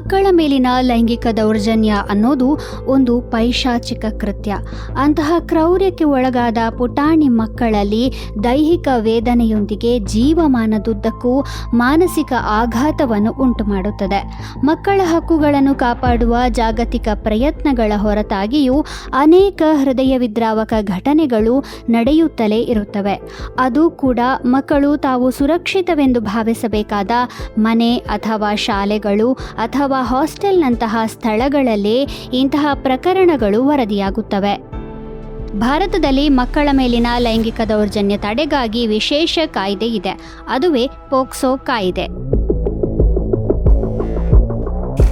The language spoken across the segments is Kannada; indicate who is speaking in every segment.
Speaker 1: ಮಕ್ಕಳ ಮೇಲಿನ ಲೈಂಗಿಕ ದೌರ್ಜನ್ಯ ಅನ್ನೋದು ಒಂದು ಪೈಶಾಚಿಕ ಕೃತ್ಯ. ಅಂತಹ ಕ್ರೌರ್ಯಕ್ಕೆ ಒಳಗಾದ ಪುಟಾಣಿ ಮಕ್ಕಳಲ್ಲಿ ದೈಹಿಕ ವೇದನೆಯೊಂದಿಗೆ ಜೀವಮಾನದುದ್ದಕ್ಕೂ ಮಾನಸಿಕ ಆಘಾತವನ್ನು ಉಂಟುಮಾಡುತ್ತದೆ. ಮಕ್ಕಳ ಹಕ್ಕುಗಳನ್ನು ಕಾಪಾಡುವ ಜಾಗತಿಕ ಪ್ರಯತ್ನಗಳ ಹೊರತಾಗಿಯೂ ಅನೇಕ ಹೃದಯ ವಿದ್ರಾವಕ ಘಟನೆಗಳು ನಡೆಯುತ್ತಲೇ ಇರುತ್ತವೆ. ಅದು ಕೂಡ ಮಕ್ಕಳು ತಾವು ಸುರಕ್ಷಿತವೆಂದು ಭಾವಿಸಬೇಕಾದ ಮನೆ ಅಥವಾ ಶಾಲೆಗಳು ಅಥವಾ ಹಾಸ್ಟೆಲ್ನಂತಹ ಸ್ಥಳಗಳಲ್ಲಿ ಇಂತಹ ಪ್ರಕರಣಗಳು ವರದಿಯಾಗುತ್ತವೆ. ಭಾರತದಲ್ಲಿ ಮಕ್ಕಳ ಮೇಲಿನ ಲೈಂಗಿಕ ದೌರ್ಜನ್ಯ ತಡೆಗಾಗಿ ವಿಶೇಷ ಕಾಯ್ದೆ ಇದೆ. ಅದುವೇ ಪೋಕ್ಸೋ ಕಾಯ್ದೆ.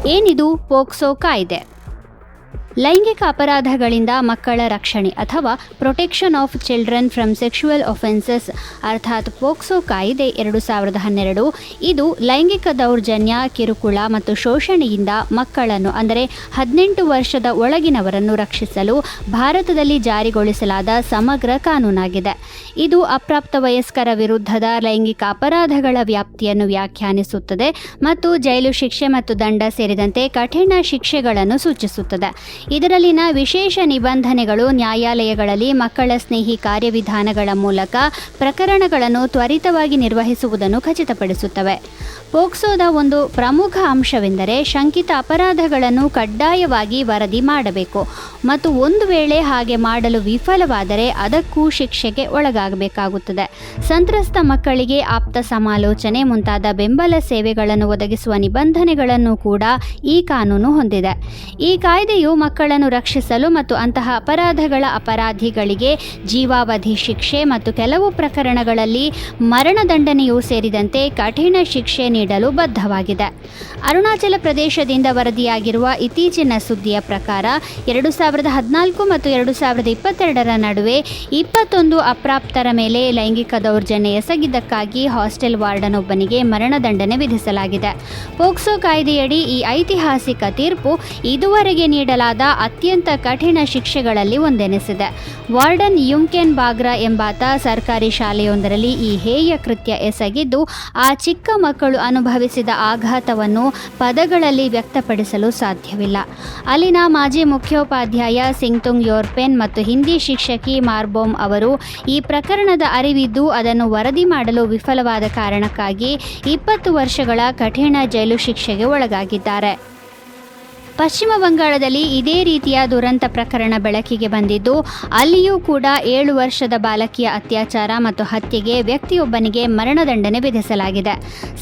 Speaker 1: ಏನಿದು ಪೋಕ್ಸೋ ಕಾಯ್ದೆ? ಲೈಂಗಿಕ ಅಪರಾಧಗಳಿಂದ ಮಕ್ಕಳ ರಕ್ಷಣೆ ಅಥವಾ protection of children from sexual offences ಅರ್ಥಾತ್ ಪೋಕ್ಸೋ ಕಾಯಿದೆ ಎರಡು ಸಾವಿರದ ಹನ್ನೆರಡು. ಇದು ಲೈಂಗಿಕ ದೌರ್ಜನ್ಯ, ಕಿರುಕುಳ ಮತ್ತು ಶೋಷಣೆಯಿಂದ ಮಕ್ಕಳನ್ನು, ಅಂದರೆ ಹದಿನೆಂಟು ವರ್ಷದ ಒಳಗಿನವರನ್ನು ರಕ್ಷಿಸಲು ಭಾರತದಲ್ಲಿ ಜಾರಿಗೊಳಿಸಲಾದ ಸಮಗ್ರ ಕಾನೂನಾಗಿದೆ. ಇದು ಅಪ್ರಾಪ್ತ ವಯಸ್ಕರ ವಿರುದ್ಧದ ಲೈಂಗಿಕ ಅಪರಾಧಗಳ ವ್ಯಾಪ್ತಿಯನ್ನು ವ್ಯಾಖ್ಯಾನಿಸುತ್ತದೆ ಮತ್ತು ಜೈಲು ಶಿಕ್ಷೆ ಮತ್ತು ದಂಡ ಸೇರಿದಂತೆ ಕಠಿಣ ಶಿಕ್ಷೆಗಳನ್ನು ಸೂಚಿಸುತ್ತದೆ. ಇದರಲ್ಲಿನ ವಿಶೇಷ ನಿಬಂಧನೆಗಳು ನ್ಯಾಯಾಲಯಗಳಲ್ಲಿ ಮಕ್ಕಳ ಸ್ನೇಹಿ ಕಾರ್ಯವಿಧಾನಗಳ ಮೂಲಕ ಪ್ರಕರಣಗಳನ್ನು ತ್ವರಿತವಾಗಿ ನಿರ್ವಹಿಸುವುದನ್ನು ಖಚಿತಪಡಿಸುತ್ತವೆ. ಪೋಕ್ಸೋದ ಒಂದು ಪ್ರಮುಖ ಅಂಶವೆಂದರೆ ಶಂಕಿತ ಅಪರಾಧಗಳನ್ನು ಕಡ್ಡಾಯವಾಗಿ ವರದಿ ಮಾಡಬೇಕು ಮತ್ತು ಒಂದು ವೇಳೆ ಹಾಗೆ ಮಾಡಲು ವಿಫಲವಾದರೆ ಅದಕ್ಕೂ ಶಿಕ್ಷೆಗೆ ಒಳಗಾಗಬೇಕಾಗುತ್ತದೆ. ಸಂತ್ರಸ್ತ ಮಕ್ಕಳಿಗೆ ಆಪ್ತ ಸಮಾಲೋಚನೆ ಮುಂತಾದ ಬೆಂಬಲ ಸೇವೆಗಳನ್ನು ಒದಗಿಸುವ ನಿಬಂಧನೆಗಳನ್ನು ಕೂಡ ಈ ಕಾನೂನು ಹೊಂದಿದೆ. ಈ ಕಾಯ್ದೆಯು ಮಕ್ಕಳನ್ನು ರಕ್ಷಿಸಲು ಮತ್ತು ಅಂತಹ ಅಪರಾಧಗಳ ಅಪರಾಧಿಗಳಿಗೆ ಜೀವಾವಧಿ ಶಿಕ್ಷೆ ಮತ್ತು ಕೆಲವು ಪ್ರಕರಣಗಳಲ್ಲಿ ಮರಣದಂಡನೆಯೂ ಸೇರಿದಂತೆ ಕಠಿಣ ಶಿಕ್ಷೆ ನೀಡಲು ಬದ್ಧವಾಗಿದೆ. ಅರುಣಾಚಲ ಪ್ರದೇಶದಿಂದ ವರದಿಯಾಗಿರುವ ಇತ್ತೀಚಿನ ಸುದ್ದಿಯ ಪ್ರಕಾರ ಎರಡು ಸಾವಿರದ ಹದಿನಾಲ್ಕು ಮತ್ತು ಎರಡು ಸಾವಿರದ ಇಪ್ಪತ್ತೆರಡರ ನಡುವೆ ಇಪ್ಪತ್ತೊಂದು ಅಪ್ರಾಪ್ತರ ಮೇಲೆ ಲೈಂಗಿಕ ದೌರ್ಜನ್ಯ ಎಸಗಿದ್ದಕ್ಕಾಗಿ ಹಾಸ್ಟೆಲ್ ವಾರ್ಡನ್ ಒಬ್ಬನಿಗೆ ಮರಣದಂಡನೆ ವಿಧಿಸಲಾಗಿದೆ. ಪೋಕ್ಸೋ ಕಾಯ್ದೆಯಡಿ ಈ ಐತಿಹಾಸಿಕ ತೀರ್ಪು ಇದುವರೆಗೆ ನೀಡಲಾದ ಅತ್ಯಂತ ಕಠಿಣ ಶಿಕ್ಷೆಗಳಲ್ಲಿ ಒಂದೆನಿಸಿದೆ. ವಾರ್ಡನ್ ಯುಂಕೆನ್ ಬಾಗ್ರಾ ಎಂಬಾತ ಸರ್ಕಾರಿ ಶಾಲೆಯೊಂದರಲ್ಲಿ ಈ ಹೇಯ ಕೃತ್ಯ ಎಸಗಿದ್ದು, ಆ ಚಿಕ್ಕ ಮಕ್ಕಳು ಅನುಭವಿಸಿದ ಆಘಾತವನ್ನು ಪದಗಳಲ್ಲಿ ವ್ಯಕ್ತಪಡಿಸಲು ಸಾಧ್ಯವಿಲ್ಲ. ಅಲ್ಲಿನ ಮಾಜಿ ಮುಖ್ಯೋಪಾಧ್ಯಾಯ ಸಿಂಗ್ತುಂಗ್ ಯೋರ್ಪೆನ್ ಮತ್ತು ಹಿಂದಿ ಶಿಕ್ಷಕಿ ಮಾರ್ಬೋಮ್ ಅವರು ಈ ಪ್ರಕರಣದ ಅರಿವಿದ್ದು, ಅದನ್ನು ವರದಿ ಮಾಡಲು ವಿಫಲವಾದ ಕಾರಣಕ್ಕಾಗಿ ಇಪ್ಪತ್ತು ವರ್ಷಗಳ ಕಠಿಣ ಜೈಲು ಶಿಕ್ಷೆಗೆ ಒಳಗಾಗಿದ್ದಾರೆ. ಪಶ್ಚಿಮ ಬಂಗಾಳದಲ್ಲಿ ಇದೇ ರೀತಿಯ ದುರಂತ ಪ್ರಕರಣ ಬೆಳಕಿಗೆ ಬಂದಿದ್ದು, ಅಲ್ಲಿಯೂ ಕೂಡ ಏಳು ವರ್ಷದ ಬಾಲಕಿಯ ಅತ್ಯಾಚಾರ ಮತ್ತು ಹತ್ಯೆಗೆ ವ್ಯಕ್ತಿಯೊಬ್ಬನಿಗೆ ಮರಣದಂಡನೆ ವಿಧಿಸಲಾಗಿದೆ.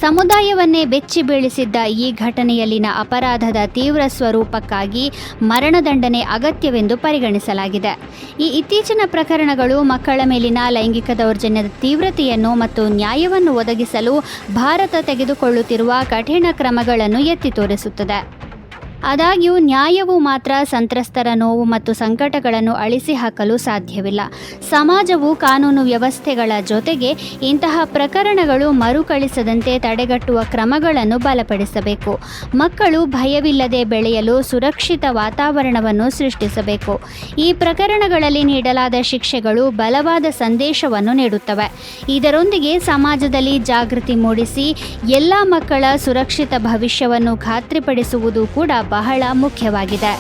Speaker 1: ಸಮುದಾಯವನ್ನೇ ಬೆಚ್ಚಿ ಬೀಳಿಸಿದ್ದ ಈ ಘಟನೆಯಲ್ಲಿನ ಅಪರಾಧದ ತೀವ್ರ ಸ್ವರೂಪಕ್ಕಾಗಿ ಮರಣದಂಡನೆ ಅಗತ್ಯವೆಂದು ಪರಿಗಣಿಸಲಾಗಿದೆ. ಈ ಇತ್ತೀಚಿನ ಪ್ರಕರಣಗಳು ಮಕ್ಕಳ ಮೇಲಿನ ಲೈಂಗಿಕ ದೌರ್ಜನ್ಯದ ತೀವ್ರತೆಯನ್ನು ಮತ್ತು ನ್ಯಾಯವನ್ನು ಒದಗಿಸಲು ಭಾರತ ತೆಗೆದುಕೊಳ್ಳುತ್ತಿರುವ ಕಠಿಣ ಕ್ರಮಗಳನ್ನು ಎತ್ತಿ ತೋರಿಸುತ್ತದೆ. ಆದಾಗ್ಯೂ ನ್ಯಾಯವು ಮಾತ್ರ ಸಂತ್ರಸ್ತರ ನೋವು ಮತ್ತು ಸಂಕಟಗಳನ್ನು ಅಳಿಸಿ ಹಾಕಲು ಸಾಧ್ಯವಿಲ್ಲ. ಸಮಾಜವು ಕಾನೂನು ವ್ಯವಸ್ಥೆಗಳ ಜೊತೆಗೆ ಇಂತಹ ಪ್ರಕರಣಗಳು ಮರುಕಳಿಸದಂತೆ ತಡೆಗಟ್ಟುವ ಕ್ರಮಗಳನ್ನು ಬಲಪಡಿಸಬೇಕು. ಮಕ್ಕಳು ಭಯವಿಲ್ಲದೆ ಬೆಳೆಯಲು ಸುರಕ್ಷಿತ ವಾತಾವರಣವನ್ನು ಸೃಷ್ಟಿಸಬೇಕು. ಈ ಪ್ರಕರಣಗಳಲ್ಲಿ ನೀಡಲಾದ ಶಿಕ್ಷೆಗಳು ಬಲವಾದ ಸಂದೇಶವನ್ನು ನೀಡುತ್ತವೆ. ಇದರೊಂದಿಗೆ ಸಮಾಜದಲ್ಲಿ ಜಾಗೃತಿ ಮೂಡಿಸಿ ಎಲ್ಲ ಮಕ್ಕಳ ಸುರಕ್ಷಿತ ಭವಿಷ್ಯವನ್ನು ಖಾತ್ರಿಪಡಿಸುವುದು ಕೂಡ ಬಹಳ ಮುಖ್ಯವಾಗಿದೆ.